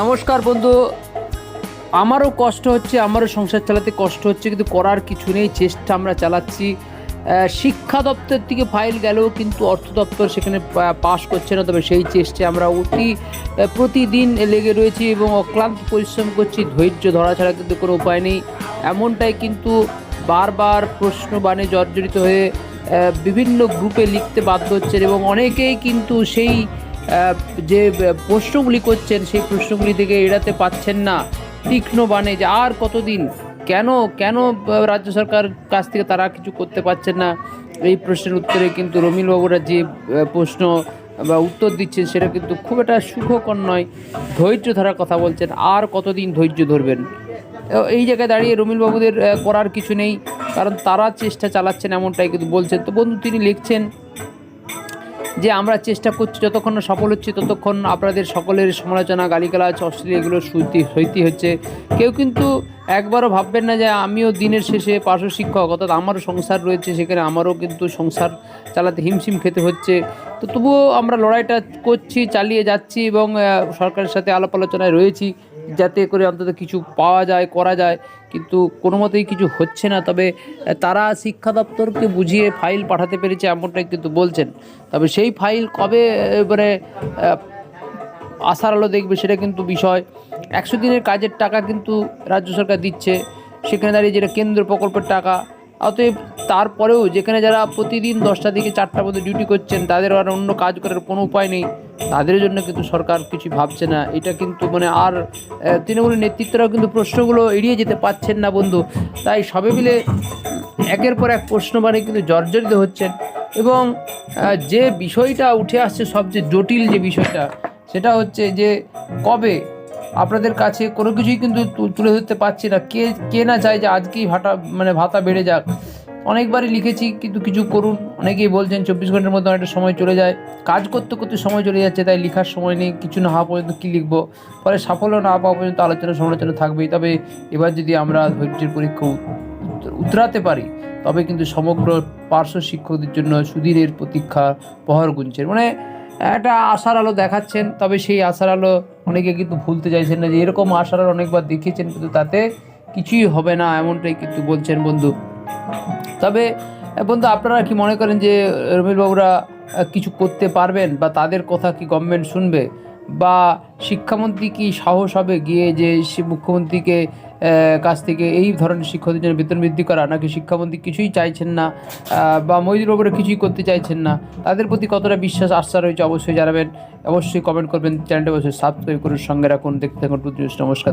নমস্কার বন্ধু। আমারও কষ্ট হচ্ছে, আমারও সংসার চালাতে কষ্ট হচ্ছে, কিন্তু করার কিছু নেই, চেষ্টা আমরা চালাচ্ছি। শিক্ষা দপ্তর থেকে ফাইল গেলেও কিন্তু অর্থ দপ্তর সেখানে পাশ করছে না, তবে সেই চেষ্টায় আমরা অতি প্রতিদিন লেগে রয়েছি এবং অক্লান্ত পরিশ্রম করছি, ধৈর্য ধরা ছাড়া কিন্তু কোনো উপায় নেই। এমনটাই কিন্তু বারবার প্রশ্ন বাণে জর্জরিত হয়ে বিভিন্ন গ্রুপে লিখতে বাধ্য হচ্ছেন এবং অনেকেই কিন্তু সেই যে প্রশ্নগুলি করছেন, সেই প্রশ্নগুলি থেকে এড়াতে পাচ্ছেন না। তীক্ষ্ণ বাণে যে আর কতদিন? কেন কেন রাজ্য সরকার কাছ থেকে তারা কিছু করতে পারছেন না? এই প্রশ্নের উত্তরে কিন্তু রমিল বাবুরা যে প্রশ্ন বা উত্তর দিচ্ছেন, সেটা কিন্তু খুব একটা সুখকর নয়। ধৈর্য ধরার কথা বলছেন, আর কতদিন ধৈর্য ধরবেন? এই জায়গায় দাঁড়িয়ে রমিল বাবুদের করার কিছু নেই, কারণ তারা চেষ্টা চালাচ্ছেন এমনটাই কিন্তু বলছেন। তো বন্ধু, তিনি লিখছেন যে আমরা চেষ্টা করছি, যতক্ষণ না সফল হচ্ছি, ততক্ষণ আপনাদের সকলের সমালোচনা, গালিগালাজ, অশ্লীল এগুলো সইতে সইতে হচ্ছে। কেউ কিন্তু একবারও ভাববেন না যে আমিও দিনের শেষে পার্শ্ব শিক্ষক অর্থাৎ আমারও সংসার রয়েছে সেখানে আমারও কিন্তু সংসার চালাতে হিমশিম খেতে হচ্ছে। তো তবুও আমরা লড়াইটা করছি চালিয়ে যাচ্ছি এবং সরকারের সাথে আলাপ আলোচনায় রয়েছি যাতে করে অন্তত কিছু পাওয়া যায় করা যায়। কিন্তু কোনো মতেই কিছু হচ্ছে না তবে তারা শিক্ষা দপ্তরকে বুঝিয়ে ফাইল পাঠাতে পেরেছে এমনটাই কিন্তু বলছেন। তবে সেই ফাইল কবে আহ, আসার আলো দেখবে, সেটা কিন্তু বিষয়। একশো দিনের কাজের টাকা কিন্তু রাজ্য সরকার দিচ্ছে। সেখানে দাঁড়িয়ে যেটা কেন্দ্র প্রকল্পের টাকা। অতএব তারপরেও যেখানে যারা প্রতিদিন দশটা থেকে চারটা মধ্যে ডিউটি করছেন তাদের আর অন্য কাজ করার কোনো উপায় নেই। তাদের জন্য কিন্তু সরকার কিছু ভাবছে না। এটা কিন্তু মানে আর তৃণমূলের নেতৃত্বরাও কিন্তু প্রশ্নগুলো এড়িয়ে যেতে পারছেন না বন্ধু। তাই সবে মিলে একের পর এক প্রশ্ন মানে কিন্তু জর্জরিত হচ্ছেন। এবং যে বিষয়টা উঠে আসছে সবচেয়ে জটিল যে বিষয়টা সেটা হচ্ছে যে কবে? আপনাদের কাছে কোনো কিছুই কিন্তু তুলে ধরতে পারছি না। কে কে না চায় যে আজকেই ভাটা মানে ভাতা বেড়ে যাক। অনেকবারই লিখেছি, কিন্তু কিছু করুন। অনেকেই বলছেন চব্বিশ ঘণ্টার মধ্যে অনেকটা সময় চলে যায়। কাজ করতে করতে সময় চলে যাচ্ছে, তাই লেখার সময় নেই। কিছু না হওয়া পর্যন্ত কী লিখব? ফলে সাফল্য না পাওয়া পর্যন্ত আলোচনা সমালোচনা থাকবেই। তবে এবার যদি আমরা ধৈর্যের পরীক্ষা উত- উতরাতে পারি, তবে কিন্তু সমগ্র পার্শ্ব শিক্ষকদের জন্য সুধীরের প্রতীক্ষা প্রহর গুনছেন মানে একটা আশার আলো দেখাচ্ছেন, তবে সেই আশার আলো অনেকে কিন্তু ভুলতে চাইছেন না যে এরকম আশার আলো অনেকবার দেখিয়েছেন, কিন্তু তাতে কিছুই হবে না এমনটাই কিন্তু বলছেন বন্ধু। তবে বন্ধু, আপনারা কি মনে করেন যে রমিল বাবুরা কিছু করতে পারবেন বা তাদের কথা কি গভর্নমেন্ট শুনবে? বা শিক্ষামন্ত্রী কি সাহস হবে গিয়ে যে মুখ্যমন্ত্রীকে কাছ থেকে এই ধরনের শিক্ষকদের জন্য বেতন বৃদ্ধি করা? নাকি শিক্ষামন্ত্রী কিছুই চাইছেন না বা মহিলার ওপরে কিছুই করতে চাইছেন না? তাদের প্রতি কতটা বিশ্বাস, আস্থা রয়েছে? অবশ্যই জানাবেন। অবশ্যই কমেন্ট করবেন। চ্যানেলটা অবশ্যই সাবস্ক্রাইব করুন। সঙ্গে রাখুন। দেখতে থাকুন নমস্কার।